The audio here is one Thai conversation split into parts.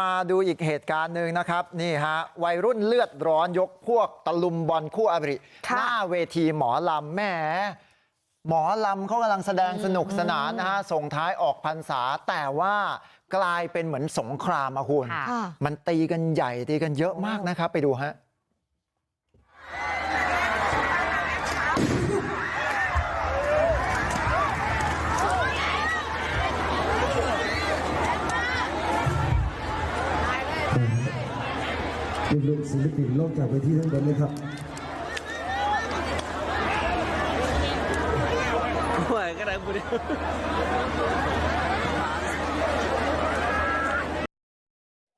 มาดูอีกเหตุการณ์หนึ่งนะครับนี่ฮะวัยรุ่นเลือดร้อนยกพวกตะลุมบอลคู่อริค่ะหน้าเวทีหมอลำแหมหมอลำเขากำลังแสดงสนุกสนานนะฮะส่งท้ายออกพรรษาแต่ว่ากลายเป็นเหมือนสงครามอะคุณค่ะมันตีกันใหญ่ตีกันเยอะมากนะครับไปดูฮะ เรียนศิลปินโลกจากเวทีทั้งหมดเลยครับห่วยก็ได้กูดิ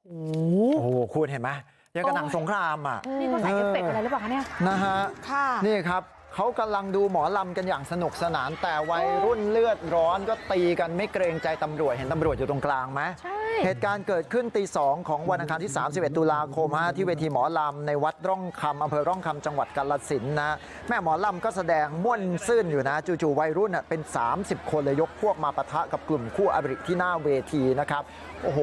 โอ้โหคุณเห็นไหมยังกระหนังสงครามอะนี่เขาใส่เอฟเฟกต์อะไรหรือเปล่าคะเนี่ยนะฮะค่ะนี่ครับเขากำลังดูหมอลำกันอย่างสนุกสนานแต่วัยรุ่นเลือดร้อนก็ตีกันไม่เกรงใจตำรวจเห็นตำรวจอยู่ตรงกลางไหมใช่ เหตุการณ์เกิดขึ้นตีสองของวันอังคารที่31ตุลาคมฮะที่เวทีหมอลำในวัดร่องคำอำเภอร่องคำจังหวัดกาฬสินธุ์นะแม่หมอลำก็แสดงม่วนซื่นอยู่นะจู่ๆวัยรุ่นน่ะเป็น 30 คนเลยยกพวกมาปะทะกับกลุ่มคู่อริที่หน้าเวทีนะครับโอ้โห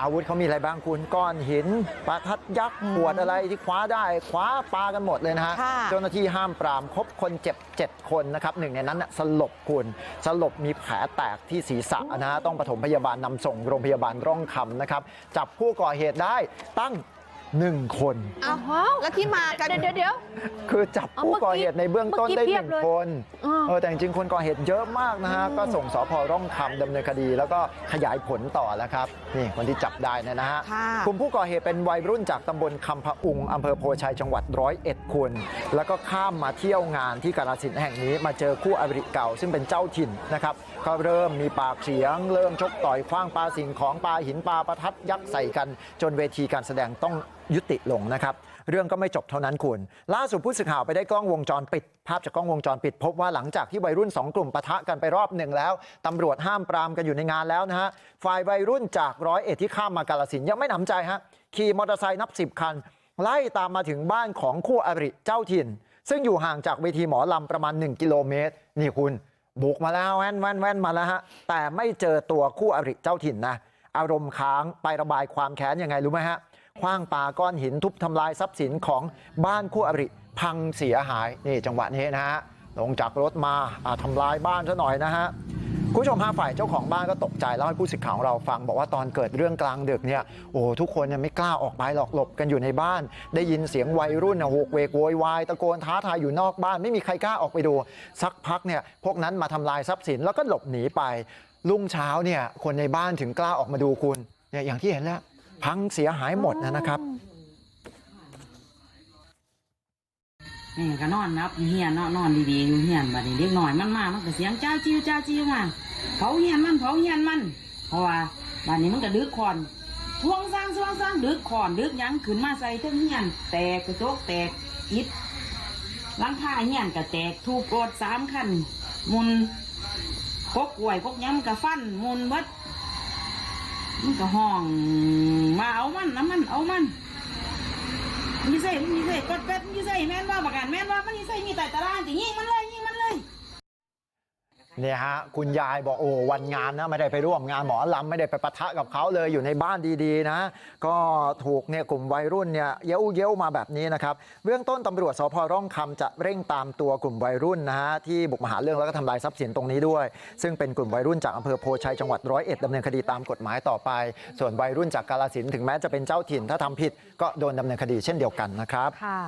อาวุธเขามีอะไรบ้างคุณก้อนหินประทัดยักษ์ขวดอะไรที่คว้าได้คว้าปากันหมดเลยนะฮะค่ะเจ้าหน้าที่ห้ามปรามพบคนเจ็บ 7 คนนะครับหนึ่งในนั้นน่ะสลบคุณสลบมีแผลแตกที่ศีรษะนะฮะต้องปฐมพยาบาลนำส่งโรงพยาบาลร่องคำนะครับจับผู้ก่อเหตุได้ตั้ง 1 คนอ้าวแล้วที่มากันเดี๋ยวเดี๋ยวคือจับผู้ก่อเหตุในเบื้องต้นได้เมื่อกี้เพีหยบนึ่งเลยคนอ่าเออแต่จริงๆคนก่อเหตุเยอะมากนะฮะก็ส่งสพร่องคำดำเนินคดี แล้วก็ขยายผลต่อแล้วครับนี่คนที่จับได้เนี่ยนะฮะค่ะกลุ่มผู้ก่อเหตุเป็นวัยรุ่นจากตำบลคำพะอุงอำเภอโพชัยจังหวัดร้อยเอ็ดคุณแล้วก็ข้ามมาเที่ยวงานที่กาฬสินธุ์แห่งนี้มาเจอคู่อริเก่า ซึ่งเป็นเจ้าถิ่นนะครับก็เริ่มมีปากเสียง เริ่มชกต่อยคว้างปาสิ่งของปาหินปาประทัดยักษ์ใส่กัน จนเวทีการแสดงต้องยุติลงนะครับเรื่องก็ไม่จบเท่านั้นคุณล่าสุดผู้สื่อข่าวไปได้กล้องวงจรปิด ภาพจากกล้องวงจรปิด พบว่าหลังจากที่วัยรุ่น 2 กลุ่มปะทะกันไปรอบหนึ่งแล้วตำรวจห้ามปรามกันอยู่ในงานแล้วนะฮะฝ่ายวัยรุ่นจากร้อยเอ็ดที่ข้ามมากาลสินยังไม่หนำใจฮะขี่มอเตอร์ไซค์นับสิบคัน ไล่ตามมาถึงบ้านของคู่อริเจ้าถิ่น ซึ่งอยู่ห่างจากเวทีหมอลำประมาณ 1 กิโลเมตร นี่คุณบุกมาแล้วแว่นแว่นแว่นมาแล้วฮะแต่ไม่เจอตัวคู่อริเจ้าถิ่นนะอารมณ์ค้างไประบายความแค้นยังไงรู้ไหมฮะ ว้างปาก้อนหินทุบทำลายทรัพย์สินของบ้านคู่อริพังเสียหายนี่จังหวะนี้นะฮะลงจากรถมาอ่าทำลายบ้านซะหน่อยนะฮะคุณผู้ชมฮะฝ่ายเจ้าของบ้านก็ตกใจเล่าให้ผู้สื่อข่าวของเราฟัง บอกว่าตอนเกิดเรื่องกลางดึกเนี่ยโอ้ทุกคนไม่กล้าออกไปหรอกหลบกันอยู่ในบ้าน ได้ยินเสียงวัยรุ่นโหกเวกโวยวายตะโกนท้าทายอยู่นอกบ้าน ไม่มีใครกล้าออกไปดู สักพักเนี่ยพวกนั้นมาทำลายทรัพย์สินแล้วก็หลบหนีไปรุ่งเช้าเนี่ยคนในบ้านถึงกล้าออกมาดูคุณเนี่ยอย่างที่เห็นแล้ว พังเสียหายหมดนะครับแม่ก็นอนนับอยู่เฮียนเนาะนอนดีๆอยู่เฮียนบัดนี้เด็กหน่อยมันมามันก็เสียงจ้าจิ้วจ้าจิ้วมาเผาเฮียนมันเผาเฮียนมัน เพราะว่าบัดนี้มันก็ดึกคอนทวงสร้างทวงสร้างดึกคอนดึกหยังขึ้นมาใส่เทั้งเฮียนแตกกระจกแตกอิดหลังคาเฮียนก็แตกถูกรถสามคันมุนกกกล้วยกกหยังมันก็ฟันมุนเบิด มันก็ห้องมาเอามันน้ำมันเอามันมีใส่มีใส่กดเป็ดมีใส่แม่นว่าประกันแม่นว่ามันมีใส่มีแต่ตารางจะยิงมันเลยยิงมันเลย นี่ยฮะคุณยายบอกโอ้วันงานนะไม่ได้ไปร่วมงานหมอลำไม่ได้ไปปะทะกับเขาเลยอยู่ในบ้านดีๆนะก็ถูกเนี่ยกลุ่มวัยรุ่นเนี่ยเย้ยวเย้ยวมาแบบนี้นะครับเบื้องต้นตำรวจสพร่องคำจะเร่งตามตัวกลุ่มวัยรุ่นนะฮะที่บุกมาหาเรื่องแล้วก็ทำลายทรัพย์สินตรงนี้ด้วย ซึ่งเป็นกลุ่มวัยรุ่นจากอำเภอโพชัยจังหวัดร้อยเอ็ดดำเนินคดีตามกฎหมายต่อไป ส่วนวัยรุ่นจากกาลสินธุ์ถึงแม้จะเป็นเจ้าถิ่นถ้าทำผิดก็โดนดำเนินคดีเช่นเดียวกันนะครับค่ะ